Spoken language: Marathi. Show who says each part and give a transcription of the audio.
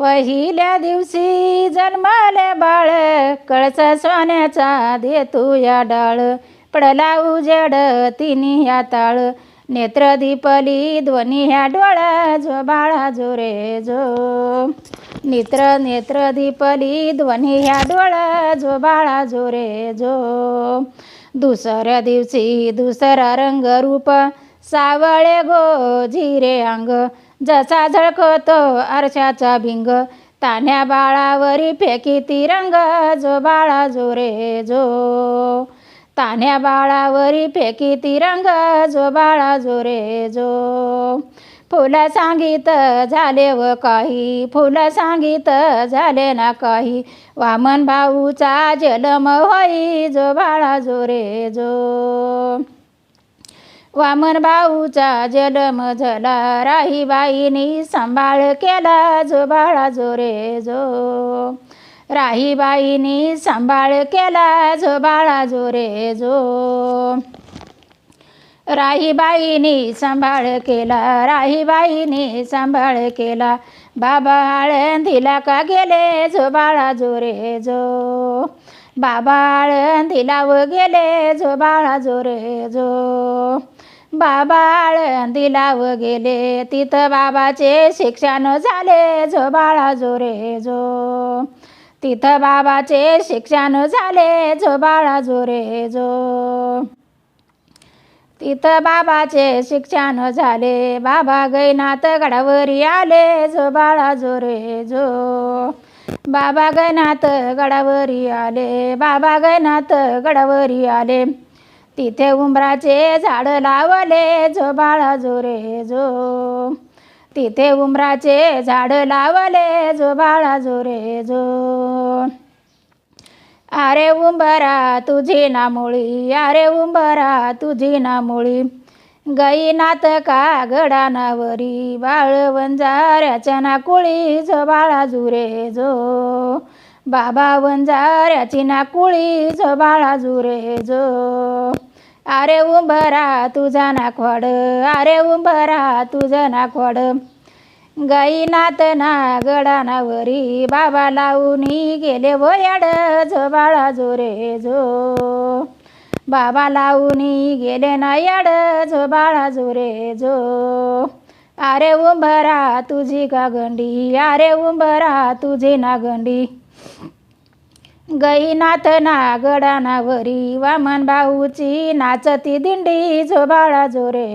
Speaker 1: पहिल्या दिवशी जन्माले बाळ कळसा सोन्याचा देतो या डाळ. पडला उजेड तिन्ही ह्या ताळ. नेत्र दीपली ध्वनी ह्या डोळा जो बाळा जो रे जो. नेत्र नेत्र दीपली ध्वनी ह्या डोळा जो बाळा जो रे जो. दुसऱ्या दिवशी दुसरा रंग रूप सावळे गो झिरे अंग. जसा झळकतो आरशाचा भिंग तान्या बाळावरी फेकी तिरंग जो बाळा जो रे जो. तान्या बाळावरी फेकी तिरंग जो बाळा जो रे जो. फुलं सांगित झाले व काही फुलं सांगित झाले ना काही. वामन भाऊचा जलम होई जो बाळा जो रे जो. वामन भाऊचा जलम झाला. राहीबाईनी सांभाळ केला जो बाळा जो रे जो. राहीबाईनी सांभाळ केला जो बाळा जो रे जो. राहीबाईनी सांभाळ केला राहीबाईनी सांभाळ केला. बाबा आळंदीला का गेले जो बाळा जो रे जो. बाबा आळंदीला व गेले जो बाळा जो रे जो. बाबा आळंदीला व गेले. तिथं बाबाचे शिक्षण झाले जो बाळा जो रे जो. तिथं बाबाचे शिक्षण झाले जो बाळा जो रे जो. तिथं बाबाचे शिक्षण झाले. बाबा गैनाथ गडावरी आले जो बाळा जो रे जो. बाबा गैनाथ गडावरी आले. बाबा गैनाथ गडावरी आले. तिथे उंबराचे झाड लावले जो बाळा जो रे जो. तिथे उंबराचे झाड लावले जो बाळा जो रे जो. अरे उंबरा तुझी ना मुळी अरे उंबरा तुझी ना मुळी. गईनाथ का गडानावरी बाळ वंजाऱ्याच्या ना कुळी जो बाळा जुरे जो. बाबा वंजाऱ्याची नाकुळी जो बाळा जुरे जो. अरे उंबरा तुझा नाखवाड अरे उंबरा तुझं नाखवाड गाई ना गडानावरी बाबा लावणी गेले वयाड. जो बाळा जोरे जो. बाबा लावणी गेले ना याड जो बाळा जोरे जो. अरे उंबरा तुझी का गंडी अरे उंबरा तुझी ना गंडी गईनाथ ना गडानावरी वामन भाऊची नाचती दिंडी जो बाळा जोरे.